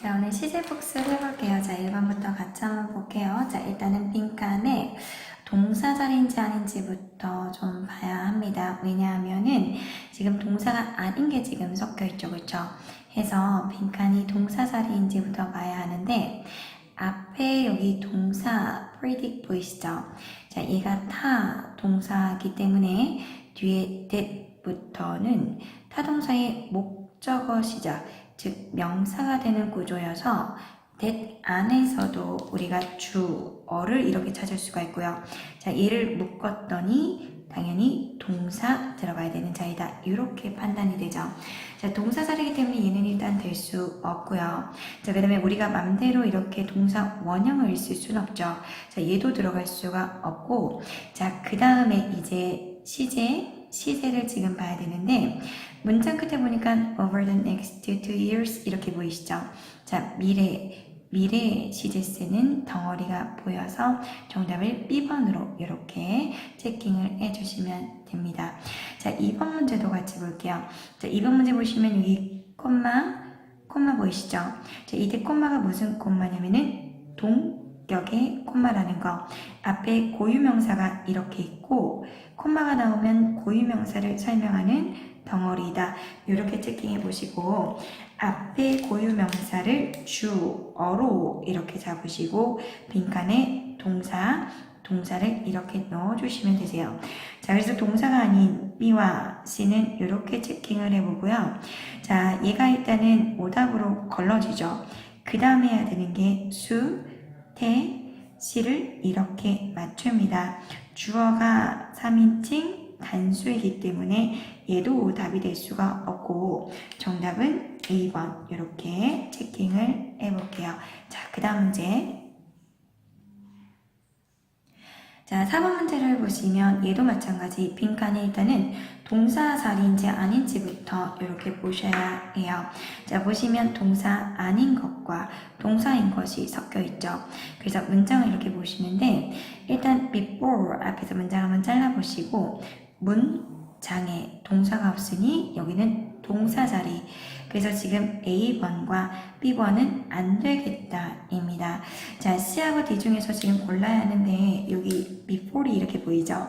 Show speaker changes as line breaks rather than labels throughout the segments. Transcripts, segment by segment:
자, 오늘 시제 복습 해볼게요. 자, 1번부터 같이 한번 볼게요. 자, 일단은 빈칸에 동사 자리인지 아닌지부터 좀 봐야 합니다. 왜냐하면은 지금 동사가 아닌 게 지금 섞여 있죠. 그쵸? 해서 빈칸이 동사 자리인지부터 봐야 하는데 앞에 여기 동사 predict 보이시죠? 자, 얘가 타 동사이기 때문에 뒤에 that부터는 타동사의 목적어 시작, 즉 명사가 되는 구조여서 that 안에서도 우리가 주어를 이렇게 찾을 수가 있고요. 자, 얘를 묶었더니 당연히 동사 들어가야 되는 자이다. 이렇게 판단이 되죠. 자, 동사 자리이기 때문에 얘는 일단 될 수 없고요. 자, 그 다음에 우리가 맘대로 이렇게 동사 원형을 쓸 수는 없죠. 자, 얘도 들어갈 수가 없고, 자, 그 다음에 이제 시제, 시제를 지금 봐야 되는데, 문장 끝에 보니까 over the next two years 이렇게 보이시죠? 자, 미래, 미래 시제 쓰는 덩어리가 보여서 정답을 B번으로 이렇게 체킹을 해주시면 됩니다. 자, 2번 문제도 같이 볼게요. 자, 2번 문제 보시면 여기 콤마, 콤마 보이시죠? 자, 이때 콤마가 무슨 콤마냐면은 동 격의 콤마라는 거. 앞에 고유명사가 이렇게 있고, 콤마가 나오면 고유명사를 설명하는 덩어리다. 이렇게 체킹해 보시고, 앞에 고유명사를 주어로 이렇게 잡으시고, 빈칸에 동사, 동사를 이렇게 넣어주시면 되세요. 자, 그래서 동사가 아닌 B와 C는 이렇게 체킹을 해보고요. 자, 얘가 일단은 오답으로 걸러지죠. 그 다음에 해야 되는 게 수, 태, 시를 이렇게 맞춥니다. 주어가 3인칭 단수이기 때문에 얘도 답이 될 수가 없고 정답은 2번 이렇게 체킹을 해볼게요. 자, 그 다음 문제 자, 4번 문제를 보시면 얘도 마찬가지 빈칸에 일단은 동사 자리인지 아닌지부터 이렇게 보셔야 해요. 자, 보시면 동사 아닌 것과 동사인 것이 섞여 있죠. 그래서 문장을 이렇게 보시는데 일단 before 앞에서 문장 한번 잘라보시고 문장에 동사가 없으니 여기는 동사 자리 그래서 지금 A번과 B번은 안 되겠다입니다. 자, C하고 D 중에서 지금 골라야 하는데 여기 before이 이렇게 보이죠?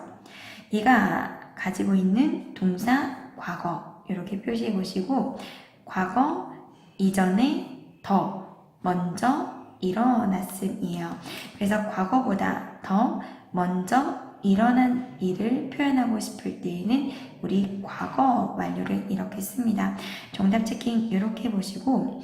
얘가 가지고 있는 동사 과거 이렇게 표시해 보시고 과거 이전에 더 먼저 일어났음이에요. 그래서 과거보다 더 먼저 일어난 일을 표현하고 싶을 때에는 우리 과거 완료를 이렇게 씁니다. 정답 체킹 이렇게 보시고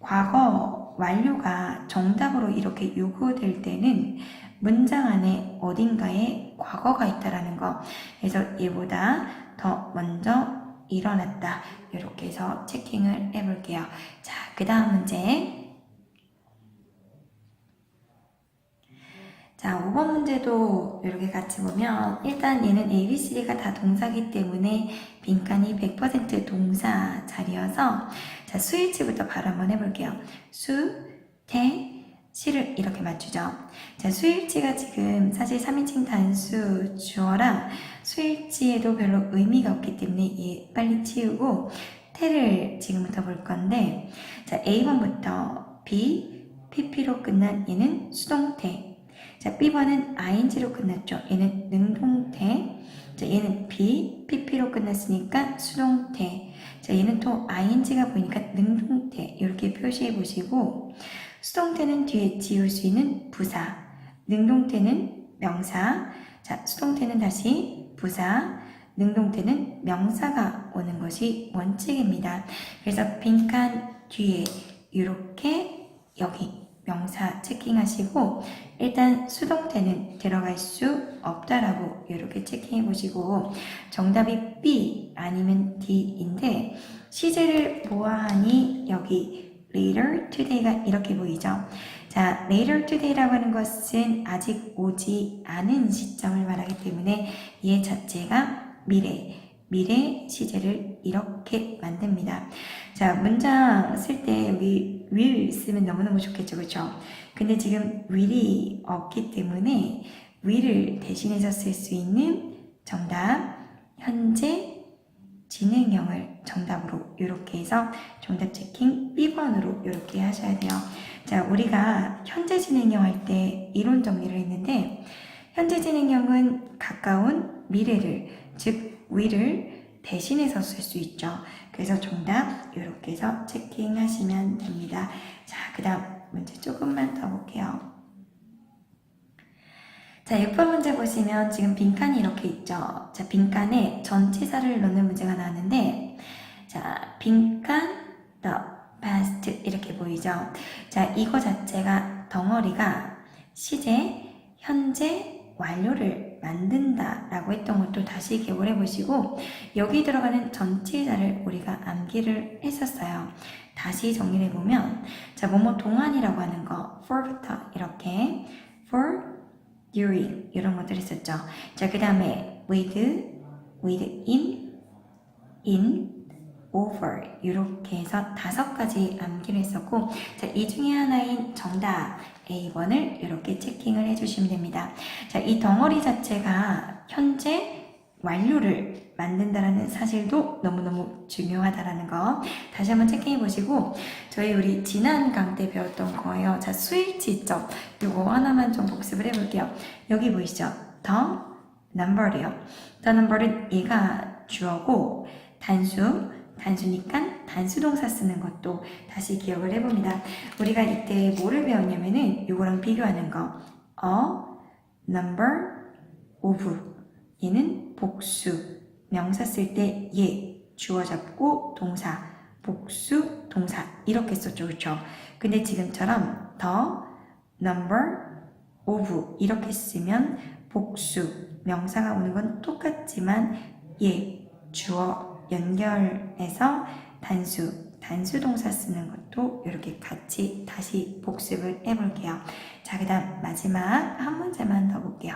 과거 완료가 정답으로 이렇게 요구될 때는 문장 안에 어딘가에 과거가 있다라는 거. 그래서 얘보다 더 먼저 일어났다. 이렇게 해서 체킹을 해볼게요. 자, 그 다음 문제. 자, 5번 문제도 이렇게 같이 보면 일단 얘는 A, B, C, D가 다 동사기 때문에 빈칸이 100% 동사 자리여서 자, 수일치부터 바로 한번 해볼게요. 수, 태, 시를 이렇게 맞추죠. 자, 수일치가 지금 사실 3인칭 단수 주어랑 수일치에도 별로 의미가 없기 때문에 얘 빨리 치우고 태를 지금부터 볼 건데 자, A번부터 B, PP로 끝난 얘는 수동태 자, B번은 ing로 끝났죠. 얘는 능동태. 자, 얘는 B, PP로 끝났으니까 수동태. 자, 얘는 또 ing가 보이니까 능동태. 이렇게 표시해 보시고, 수동태는 뒤에 지울 수 있는 부사. 능동태는 명사. 자, 수동태는 다시 부사. 능동태는 명사가 오는 것이 원칙입니다. 그래서 빈칸 뒤에 이렇게 여기 명사 체킹하시고 일단 수동태는 들어갈 수 없다라고 이렇게 체킹해 보시고 정답이 B 아니면 D인데 시제를 보아하니 여기 later today가 이렇게 보이죠. 자, later today라고 하는 것은 아직 오지 않은 시점을 말하기 때문에 얘 자체가 미래, 미래 시제를 이렇게 만듭니다. 자, 문장 쓸때 여기 will 쓰면 너무너무 좋겠죠. 그렇죠? 근데 지금 will이 없기 때문에 will을 대신해서 쓸 수 있는 정답 현재 진행형을 정답으로 이렇게 해서 정답 체킹 B번으로 이렇게 하셔야 돼요. 자, 우리가 현재 진행형 할 때 이론 정리를 했는데 현재 진행형은 가까운 미래를 즉 위를 대신해서 쓸 수 있죠. 그래서 정답 이렇게 해서 체킹하시면 됩니다. 자, 그 다음 문제 조금만 더 볼게요. 자, 6번 문제 보시면 지금 빈칸이 이렇게 있죠. 자, 빈칸에 전치사를 넣는 문제가 나왔는데, 자, 빈칸, the past 이렇게 보이죠. 자, 이거 자체가 덩어리가 시제, 현재, 완료를 만든다 라고 했던 것도 다시 기억을 해보시고, 여기 들어가는 전치사를 우리가 암기를 했었어요. 다시 정리를 해보면, 자, 뭐뭐 동안이라고 하는 거, for부터 이렇게, for, during 이런 것들 있었죠. 자, 그 다음에 with, with in, in, over 이렇게 해서 다섯 가지 암기를 했었고 자, 이 중에 하나인 정답 A번을 이렇게 체킹을 해주시면 됩니다. 자, 이 덩어리 자체가 현재 완료를 만든다라는 사실도 너무너무 중요하다라는 거 다시 한번 체크해 보시고 저희 우리 지난 강 때 배웠던 거예요. 자, 있죠? 이거 하나만 좀 복습을 해볼게요. 여기 보이시죠? the number이요. the number은 얘가 주어고 단수 단수니까 단수 동사 쓰는 것도 다시 기억을 해봅니다. 우리가 이때 뭐를 배웠냐면은 이거랑 비교하는 거. a number of. 얘는 복수. 명사 쓸때얘 주어 잡고 동사. 복수 동사. 이렇게 썼죠. 그렇죠 근데 지금처럼 the number of 이렇게 쓰면 복수. 명사가 오는 건 똑같지만 얘 주어 연결해서 단수 단수 동사 쓰는 것도 이렇게 같이 다시 복습을 해볼게요 자 그 다음 마지막 한 문제만 더 볼게요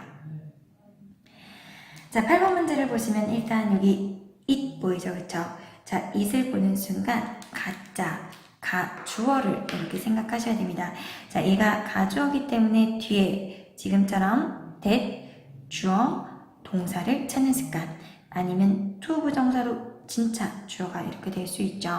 자, 8번 문제를 보시면 일단 여기 it 보이죠, 그쵸? 자, it을 보는 순간 가짜, 가, 주어를 이렇게 생각하셔야 됩니다. 자, 얘가 가주어기 때문에 뒤에 지금처럼 that, 주어, 동사를 찾는 습관 아니면 to 부정사로 진짜 주어가 이렇게 될 수 있죠.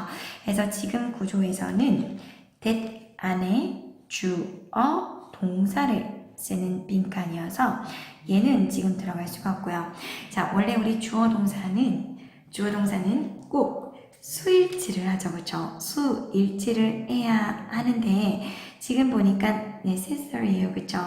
그래서 지금 구조에서는 that 안에 주어, 동사를 쓰는 빈칸이어서 얘는 지금 들어갈 수가 없고요. 자, 원래 우리 주어 동사는 주어 동사는 꼭 수일치를 하죠, 그렇죠? 수일치를 해야 하는데 지금 보니까 necessary예요, 그렇죠?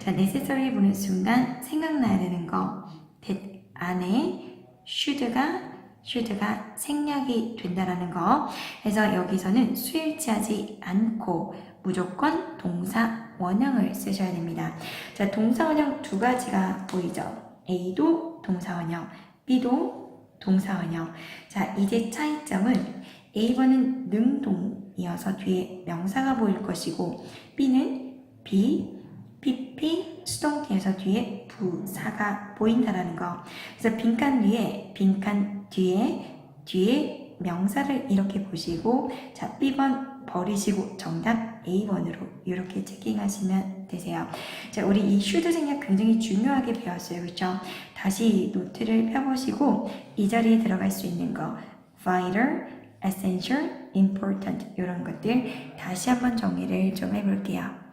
자, necessary 보는 순간 생각나야 되는 거 that 안에 should가 should가 생략이 된다라는 거. 그래서 여기서는 수일치하지 않고 무조건 동사 원형을 쓰셔야 됩니다. 자, 동사 원형 두 가지가 보이죠? A도 동사 원형, B도 동사 원형. 자, 이제 차이점은 A번은 능동이어서 뒤에 명사가 보일 것이고 B는 B, PP, 수동태에서 뒤에 부사가 보인다라는 거. 그래서 빈칸 위에, 빈칸 뒤에, 뒤에 명사를 이렇게 보시고, 자, B번 버리시고 정답 A번으로 이렇게 체킹하시면 되세요. 자, 우리 이 슈드 생략 굉장히 중요하게 배웠어요. 그렇죠? 다시 노트를 펴보시고 이 자리에 들어갈 수 있는 거 vital, essential, important 이런 것들 다시 한번 정리를 좀 해볼게요.